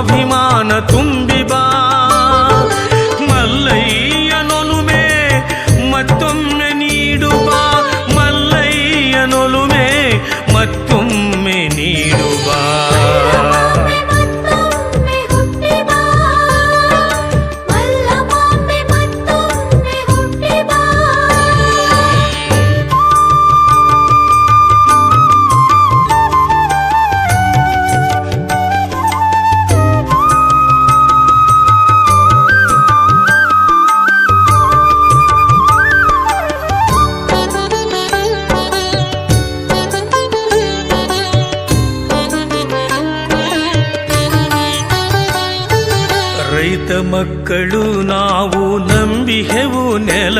अभिमान तुम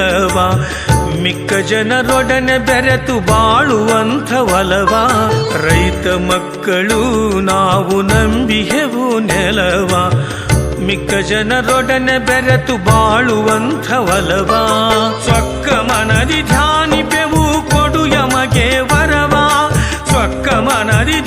ನೆಲವ ಮಿಕ್ಕ ಜನರೊಡನೆ ಬೆರೆತು ಬಾಳುವಂಥವಲವ ರೈತ ಮಕ್ಕಳು ನಾವು ನಂಬಿಹೆವು ನೆಲವ. ಮಿಕ್ಕ ಜನರೊಡನೆ ಬೆರೆತು ಬಾಳುವಂಥವಲವ ಸ್ವಕ್ಕ ಸೊಕ್ಕ ಮನದಿ ಧ್ಯಾನಿಪೆವು, ಕೊಡು ಯಮಗೆ ವರವ. ಸೊಕ್ಕ ಮನದಿ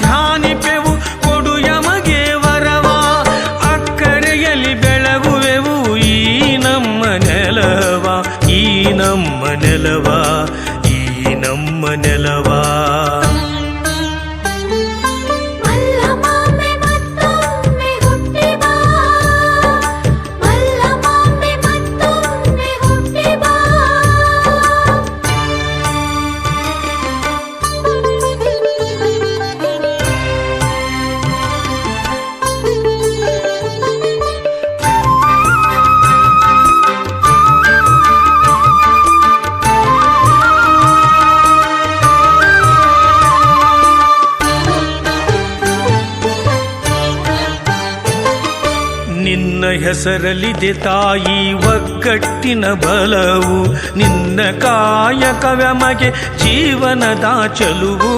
ಹೆಸರಲಿದೆ ತಾಯಿ ಒಗ್ಗಟ್ಟಿನ ಬಲವು. ನಿನ್ನ ಕಾಯಕವೆಮಗೆ ಜೀವನದ ಚಲುವು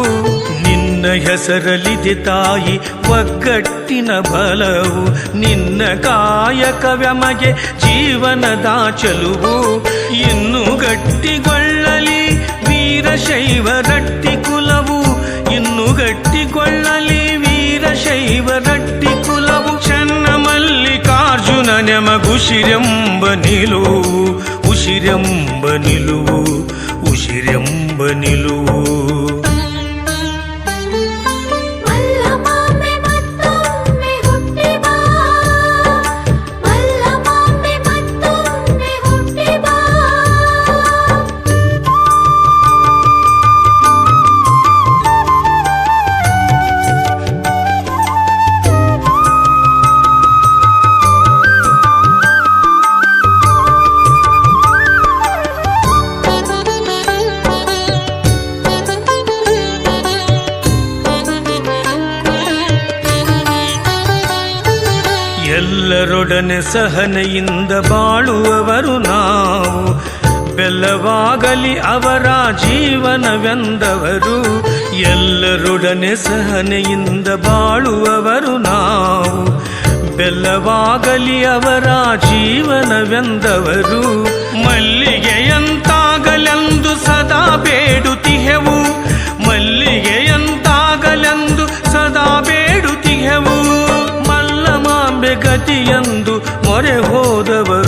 ನಿನ್ನ ಹೆಸರಲಿದೆ ತಾಯಿ ಒಗ್ಗಟ್ಟಿನ ಬಲವು. ನಿನ್ನ ಕಾಯಕವೆಮಗೆ ಜೀವನದ ಚಲುವು ಇನ್ನು ಗಟ್ಟಿಗೊಳ್ಳಲಿ ವೀರಶೈವ ರಟ್ಟಿ ಕುಲವು. ಇನ್ನು ಗಟ್ಟಿಗೊಳ್ಳಲಿ ವೀರಶೈವ ರಟ್ಟಿ ನೆಮಗುಶಿರೆಂಬ ನಿಲುವು ಉಶಿರೆಂಬ ಎಲ್ಲರೊಡನೆ ಸಹನೆಯಿಂದ ಬಾಳುವವರು ನಾವು. ಬೆಲ್ಲವಾಗಲಿ ಅವರ ಜೀವನವೆಂದವರು. ಎಲ್ಲರೊಡನೆ ಸಹನೆಯಿಂದ ಬಾಳುವವರು ನಾವು. ಬೆಲ್ಲವಾಗಲಿ ಅವರ ಜೀವನವೆಂದವರು. ಮಲ್ಲಿಗೆಯಂತಾಗಲೆಂದು ಸದಾ ಬೇಡುತ್ತಿಹೆವು ಗತಿಯಂದು ಮೊರೆ ಹೋದವರು.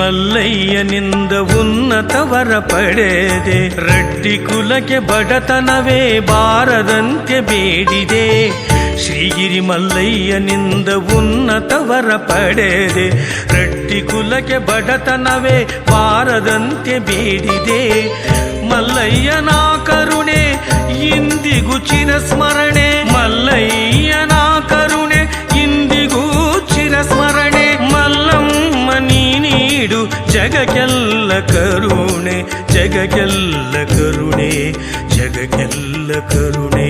ಮಲ್ಲಯ್ಯನಿಂದ ಉನ್ನತವರ ಪಡೆದೆ. ರಡ್ಡಿ ಕುಲಕ್ಕೆ ಬಡತನವೇ ಬಾರದಂತೆ ಬೇಡಿದೆ. ಶ್ರೀಗಿರಿ ಮಲ್ಲಯ್ಯನಿಂದ ಉನ್ನತವರ ಪಡೆದೆ. ರಟ್ಟಿ ಕುಲಕ್ಕೆ ಬಡತನವೇ ಬಾರದಂತೆ ಬೇಡಿದೆ. ಮಲ್ಲಯ್ಯನ ಕರುಣೆ ಇಂದಿಗೂ ಚಿರಸ್ಮರಣೆ. ಮಲ್ಲಯ್ಯನ ನೀಡು ಜಗಕ್ಕೆಲ್ಲ ಕರುಣೆ ಜಗಕ್ಕೆಲ್ಲ ಕರುಣೆ ಜಗಕ್ಕೆಲ್ಲ ಕರುಣೆ